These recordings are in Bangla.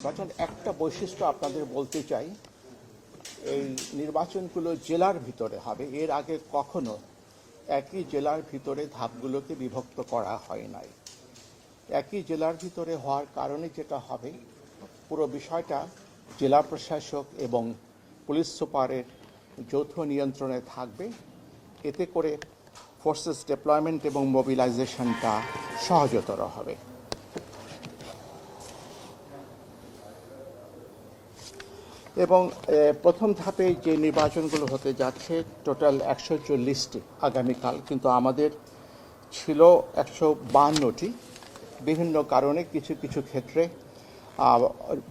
নির্বাচন একটা বৈশিষ্ট্য আপনাদের বলতে চাই, এই নির্বাচনগুলো জেলার ভিতরে হবে। এর আগে কখনো একই জেলার ভিতরে ধাপগুলোকে বিভক্ত করা হয় নাই। একই জেলার ভিতরে হওয়ার কারণে যেটা হবে, পুরো বিষয়টা জেলা প্রশাসক এবং পুলিশ সুপারের যৌথ নিয়ন্ত্রণে থাকবে। এতে করে ফোর্সেস ডেপ্লয়মেন্ট এবং মোবিলাইজেশনটা সহজতর হবে। এবং প্রথম ধাপে যে নির্বাচনগুলো হতে যাচ্ছে টোটাল একশো চল্লিশটি আগামীকাল। কিন্তু আমাদের ছিল একশো বাহান্নটি। বিভিন্ন কারণে কিছু কিছু ক্ষেত্রে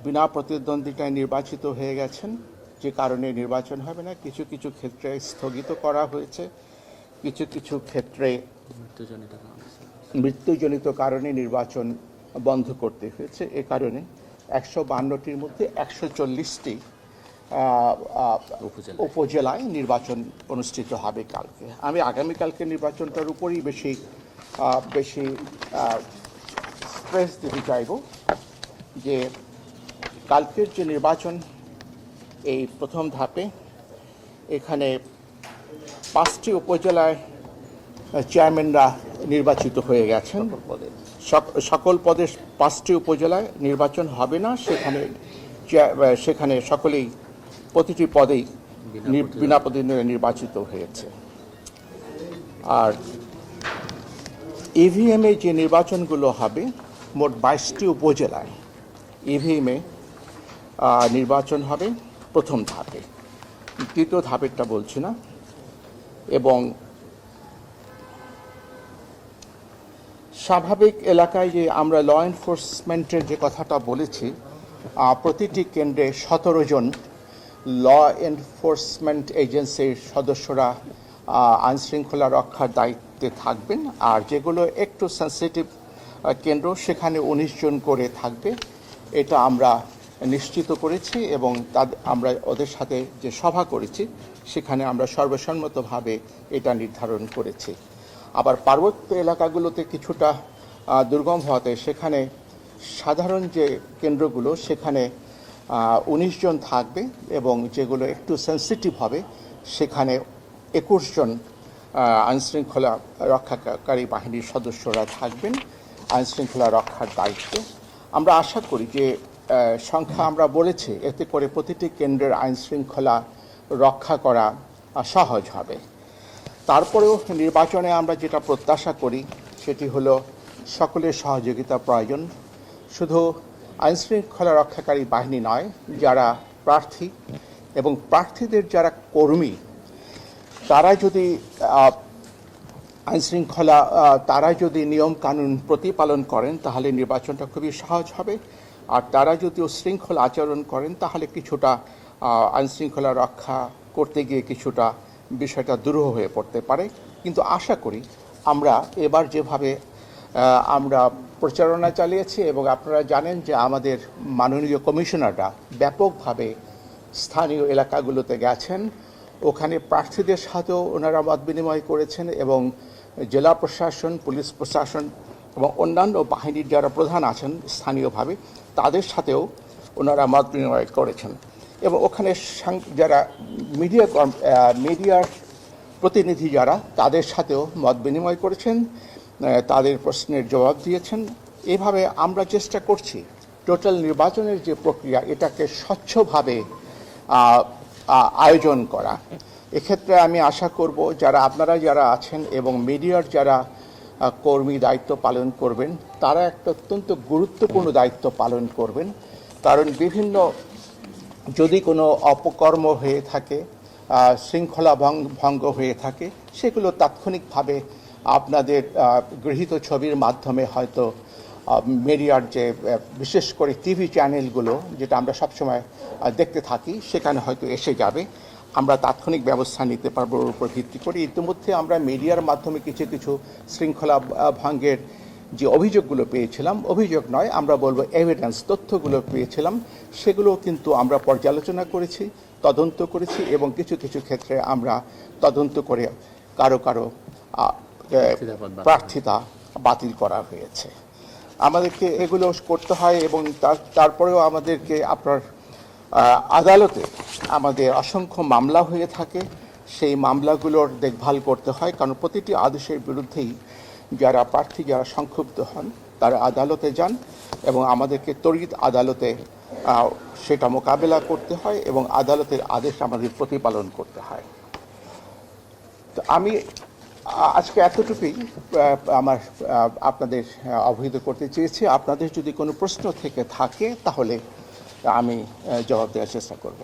বিনা প্রতিদ্বন্দ্বিতায় নির্বাচিত হয়ে গেছেন। যে কারণে নির্বাচন হবে না। কিছু কিছু ক্ষেত্রে স্থগিত করা হয়েছে। কিছু কিছু ক্ষেত্রে মৃত্যুজনিত কারণে। নির্বাচন বন্ধ করতে হয়েছে। এ কারণে একশো বান্নটির মধ্যে একশো চল্লিশটি উপজেলায়। নির্বাচন অনুষ্ঠিত হবে কালকে। আমি আগামীকালকে নির্বাচনটার উপরই বেশি বেশি স্ট্রেস দিতে চাইব যে কালকের যে নির্বাচন এই প্রথম ধাপে এখানে পাঁচটি উপজেলায় চেয়ারম্যানরা নির্বাচিত হয়ে গেছেন। সক- সকল পদে পাঁচটি উপজেলায় নির্বাচন হবে না সেখানে সেখানে সকলেই প্রতিটি পদেই বিনা প্রতিদ্বন্দ্বিতায় নির্বাচিত হয়েছে। আর ইভিএমে যে নির্বাচনগুলো হবে মোট বাইশটি উপজেলায় ইভিএমে নির্বাচন হবে প্রথম ধাপে। দ্বিতীয় ধাপেরটা বলছি না। এবং স্বাভাবিক এলাকায় যে আমরা ল এনফোর্সমেন্টের যে কথাটা বলেছি প্রতিটি কেন্দ্রে সতেরো জন ল এনফোর্সমেন্ট এজেন্সির সদস্যরা আইন শৃঙ্খলা রক্ষার দায়িত্বে থাকবেন। আর যেগুলো একটু সেন্সিটিভ কেন্দ্র, সেখানে উনিশ জন করে থাকবে। এটা আমরা নিশ্চিত করেছি এবং তাদের আমরা ওদের সাথে যে সভা করেছি, সেখানে আমরা সর্বসম্মতভাবে এটা নির্ধারণ করেছি। আবার পার্বত্য এলাকাগুলোতে কিছুটা দুর্গম হওয়াতে সেখানে সাধারণ যে কেন্দ্রগুলো, সেখানে উনিশ জন থাকবে এবং যেগুলো একটু সেন্সিটিভ হবে, সেখানে একুশ জন আইনশৃঙ্খলা রক্ষাকারী বাহিনীর সদস্যরা থাকবেন, আইনশৃঙ্খলা রক্ষার দায়িত্বে। আমরা আশা করি যে সংখ্যা আমরা বলেছি, এতে করে প্রতিটি কেন্দ্রের আইনশৃঙ্খলা রক্ষা করা সহজ হবে। তারপরেও নির্বাচনে আমরা যেটা প্রত্যাশা করি, সেটি হলো সকলের সহযোগিতা প্রয়োজন। শুধু আইনশৃঙ্খলা রক্ষাকারী বাহিনী নয়, যারা প্রার্থী এবং প্রার্থীদের যারা কর্মী, তারা যদি আইনশৃঙ্খলা তারা যদি নিয়ম কানুন প্রতিপালন করেন, তাহলে নির্বাচনটা খুবই সহজ হবে। আর তারা যদি শৃঙ্খলা আচরণ করেন, তাহলে কিছুটা আইনশৃঙ্খলা রক্ষা করতে গিয়ে কিছুটা বিষয়টা দুরূহ হয়ে পড়তে পারে। কিন্তু আশা করি আমরা এবার যেভাবে আমরা প্রচারণা চালিয়েছি এবং আপনারা জানেন যে আমাদের মাননীয় কমিশনাররা ব্যাপকভাবে স্থানীয় এলাকাগুলোতে গেছেন। ওখানে প্রার্থীদের সাথেও ওনারা মত বিনিময় করেছেন এবং জেলা প্রশাসন, পুলিশ প্রশাসন এবং অন্যান্য বাহিনীর যারা প্রধান আছেন স্থানীয়ভাবে, তাদের সাথেও ওনারা মত বিনিময় করেছেন। এবং ওখানে যারা মিডিয়া মিডিয়ার প্রতিনিধি যারা, তাদের সাথেও মত বিনিময় করেছেন। তাদের প্রশ্নের জবাব দিয়েছেন। এভাবে আমরা চেষ্টা করছি টোটাল নির্বাচনের যে প্রক্রিয়া, এটাকে স্বচ্ছভাবে আয়োজন করা। এক্ষেত্রে আমি আশা করব যারা, আপনারা যারা আছেন এবং মিডিয়ার যারা কর্মী দায়িত্ব পালন করবেন, তারা একটা অত্যন্ত গুরুত্বপূর্ণ দায়িত্ব পালন করবেন। কারণ বিভিন্ন, যদি কোনো অপকর্ম হয়ে থাকে শৃঙ্খলা ভঙ্গ হয়ে থাকে, সেগুলো তাৎক্ষণিকভাবে আপনাদের গৃহীত ছবির মাধ্যমে হয়তো মিডিয়ার যে বিশেষ করে টিভি চ্যানেলগুলো, যেটা আমরা সবসময় দেখতে থাকি, সেখানে হয়তো এসে যাবে। আমরা তাৎক্ষণিক ব্যবস্থা নিতে পারব, ওর উপর ভিত্তি করে। ইতিমধ্যে আমরা মিডিয়ার মাধ্যমে কিছু কিছু শৃঙ্খলা ভঙ্গের যে অভিযোগগুলো পেয়েছিলাম, অভিযোগ নয়, আমরা বলব এভিডেন্স তথ্যগুলো পেয়েছিলাম সেগুলো কিন্তু আমরা পর্যালোচনা করেছি, তদন্ত করেছি এবং কিছু কিছু ক্ষেত্রে আমরা তদন্ত করে কারও কারও প্রার্থিতা বাতিল। করা হয়েছে আমাদেরকে এগুলো করতে হয় এবং তার তারপরেও আমাদেরকে আপনার আদালতে আমাদের অসংখ্য মামলা হয়ে থাকে সেই মামলাগুলোর দেখভাল করতে হয় কারণ প্রতিটি আদেশের বিরুদ্ধেই যারা প্রার্থী যারা সংক্ষুব্ধ হন তারা আদালতে যান এবং আমাদেরকে তড়িৎ আদালতে সেটা মোকাবেলা করতে হয় এবং আদালতের আদেশ আমাদের প্রতিপালন করতে হয় তো আমি আজকে এতটুকুই আমার আপনাদের অবহিত করতে চেয়েছি। আপনাদের যদি কোনো প্রশ্ন থেকে থাকে, তাহলে আমি জবাব দেওয়ার চেষ্টা করব।